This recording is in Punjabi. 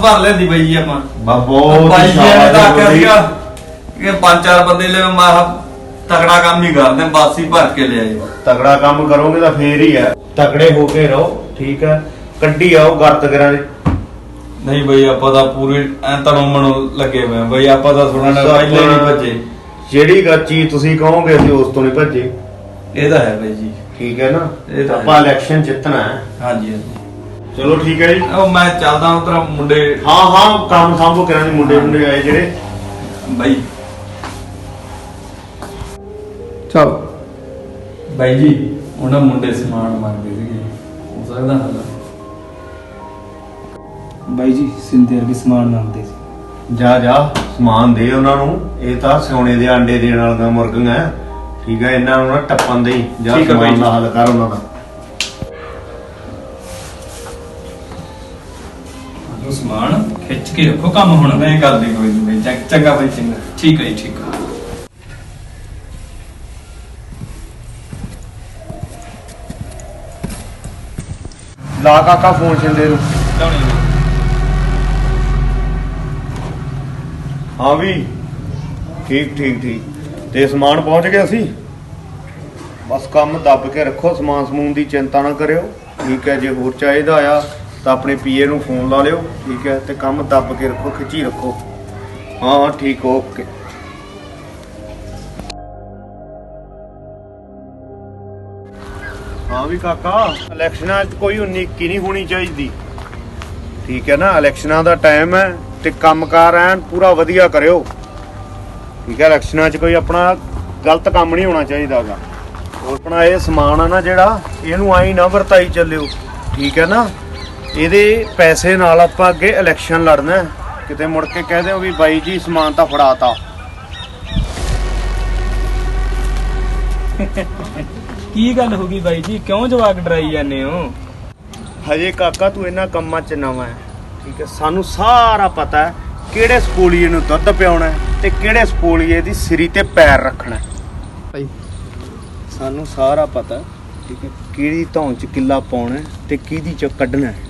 ਭਰ ਲੈਂਦੀ ਬਾਈ ਜੀ ਆਪਾਂ। ਬਾ ਬਹੁਤ ਬਾਈ ਜੀ ਨੇ ਤਾਂ ਆਖਿਆ ਸ਼ਾਬਾਸ਼ ਸੀਗਾ ਕਿ ਪੰਜ ਚਾਰ ਬੰਦੇ ਲੈ ਮੈਂ ਤਗੜਾ ਕੰਮ ਹੀ ਕਰਦੇ ਬਾਸ ਹੀ ਭਰ ਕੇ ਲਿਆਏ ਤਗੜਾ ਕੰਮ ਕਰੋਗੇ ਤਾਂ ਫੇਰ ਹੀ ਹੈ। ਤਗੜੇ ਹੋ ਕੇ ਰਹੋ ਠੀਕ ਹੈ। ਕੱਢੀ ਆਓ ਗਰਤ ਦੇ। ਨਹੀਂ ਬਈ ਆਪਾਂ ਤਾਂ ਪੂਰੇ ਐ ਤਣੋਂ ਲੱਗੇ ਹੋਏ ਆ ਬਈ ਆਪਾਂ ਤਾਂ ਸੁਣਨ ਪਹਿਲੇ ਨਹੀਂ ਭੱਜੇ। ਜਿਹੜੀ ਚੀਜ਼ ਤੁਸੀਂ ਕਹੋਗੇ ਅਸੀਂ ਉਸ ਤੋਂ ਨਹੀਂ ਭੱਜੇ। ਇਹ ਤਾਂ ਹੈ ਬਈ ਜੀ। ਠੀਕ ਹੈ ਨਾ? ਇਹ ਤਾਂ। ਆਪਾਂ ਇਲੈਕਸ਼ਨ ਜਿੱਤਣਾ ਹੈ। ਹਾਂਜੀ ਹਾਂਜੀ। ਚਲੋ ਠੀਕ ਹੈ ਜੀ। ਉਹ ਮੈਂ ਚੱਲਦਾ ਉਧਰ ਮੁੰਡੇ ਹਾਂ ਹਾਂ ਕੰਮ ਸੰਭੋ ਕਰਾਂ ਦੇ ਮੁੰਡੇ ਮੁੰਡੇ ਆਏ ਜਿਹੜੇ। ਬਾਈ। ਚਲ। ਬਾਈ ਜੀ ਉਹਨਾਂ ਮੁੰਡੇ ਸਮਾਨ ਮੰਗਦੇ ਸੀਗੇ। ਹੋ ਸਕਦਾ ਹੱਲ ਬਾਈ ਜੀ ਸਿੰਧੇ ਵਰਗੇ ਸਮਾਨ ਮੰਗਦੇ ਸੀ। ਜਾ ਜਾ ਸਮਾਨ ਦੇ ਉਹਨਾਂ ਨੂੰ। ਇਹ ਤਾਂ ਸੋਨੇ ਦੇ ਆਂਡੇ ਦੇਣ ਵਾਲੀਆਂ ਮੁਰਗੀਆਂ। ਹੈ। ਠੀਕ ਹੈ ਇਹਨਾਂ ਨੂੰ ਨਾ ਟੱਪਣ ਦੇ ਜਾ ਠੀਕ ਹੈ ਬਾਈ ਸਮਾਨ। ਦਾ ਹੱਲ ਕਰ ਉਹਨਾਂ ਦਾ। ਉਹ ਸਮਾਨ ਖਿੱਚ ਕੇ ਰੱਖੋ ਕੰਮ ਹੁਣ ਨਹੀਂ ਕਰਦੇ ਕੋਈ ਨਹੀਂ ਬਾਈ ਚੰਗ- ਚੰਗਾ ਬਾਈ ਚੰਗਾ। ਠੀਕ ਹੈ ਜੀ ਠੀਕ ਹੈ। ਲਾ ਕਾਕਾ ਫੋਨ ਛਿੰਦੇ ਨੂੰ। ਲਾਉਣੀ ਹਾਂ। ਵੀ ਠੀਕ ਠੀਕ ਠੀਕ। ਤੇ ਸਮਾਨ ਪਹੁੰਚ ਗਿਆ ਸੀ ਬਸ ਕੰਮ ਦੱਬ ਕੇ ਰੱਖੋ ਸਮਾਨ ਸਮੂਨ ਦੀ ਚਿੰਤਾ ਨਾ ਕਰਿਓ। ਠੀਕ ਹੈ ਜੇ ਹੋਰ ਚਾਹੀਦਾ ਆ ਤਾਂ ਆਪਣੇ ਪੀਏ ਨੂੰ ਫੋਨ ਲਾ ਲਿਓ, ਠੀਕ ਹੈ, ਤੇ ਕੰਮ ਦੱਬ ਕੇ ਰੱਖੋ, ਖਿੱਚੀ ਰੱਖੋ। ਹਾਂ ਹਾਂ, ਠੀਕ, ਓਕੇ। ਹਾਂ ਵੀ ਕਾਕਾ, ਇਲੈਕਸ਼ਨਾਂ 'ਚ ਕੋਈ ਉਨੀਕੀ ਨਹੀਂ ਹੋਣੀ ਚਾਹੀਦੀ। ਠੀਕ ਹੈ ਨਾ, ਇਲੈਕਸ਼ਨਾਂ ਦਾ ਟਾਈਮ ਹੈ ਤੇ ਕੰਮਕਾਰ ਐਨ ਪੂਰਾ ਵਧੀਆ ਕਰਿਓ। ਠੀਕ ਹੈ, ਇਲੈਕਸ਼ਨਾਂ 'ਚ ਕੋਈ ਆਪਣਾ ਗਲਤ ਕੰਮ ਨਹੀਂ ਹੋਣਾ ਚਾਹੀਦਾਗਾ ਹੋਰ ਆਪਣਾ ਇਹ ਸਮਾਨ ਆ ਨਾ ਜਿਹੜਾ, ਇਹਨੂੰ ਆਈ ਨਾ ਵਰਤਾਈ ਚੱਲਿਓ। ਠੀਕ ਹੈ ਨਾ? ਇਹਦੇ ਪੈਸੇ ਨਾਲ ਆਪਾਂ ਅੱਗੇ ਇਲੈਕਸ਼ਨ ਲੜਨਾ ਹੈ। ਕਿਤੇ ਮੁੜ ਕੇ ਕਹਿ ਦਿਓ ਵੀ ਬਾਈ ਜੀ ਸਮਾਨ ਤਾਂ ਫੜਾਤਾ। ਕੀ ਗੱਲ ਹੋ ਗਈ ਬਾਈ ਜੀ? ਕਿਉਂ ਜਵਾਕ ਡਰਾਈ ਜਾਂਦੇ ਹੋ? ਹਜੇ ਕਾਕਾ ਤੂੰ ਇਹਨਾਂ ਕੰਮਾਂ 'ਚ ਨਵਾਂ ਹੈ। ਠੀਕ ਹੈ ਸਾਨੂੰ ਸਾਰਾ ਪਤਾ ਹੈ ਕਿਹੜੇ ਸਕੂਲੀਏ ਨੂੰ ਦੁੱਧ ਪਿਆਉਣਾ ਹੈ ਤੇ ਕਿਹੜੇ ਸਕੂਲੀਏ ਦੀ ਸਿਰੀ ਤੇ ਪੈਰ ਰੱਖਣਾ ਹੈ। ਭਾਈ ਸਾਨੂੰ ਸਾਰਾ ਪਤਾ ਹੈ, ਠੀਕ ਹੈ ਕਿਹੜੀ ਧੌਣ 'ਚ ਕਿੱਲਾ ਪਾਉਣਾ ਹੈ ਤੇ ਕਿਹਦੀ 'ਚ ਕੱਢਣਾ ਹੈ।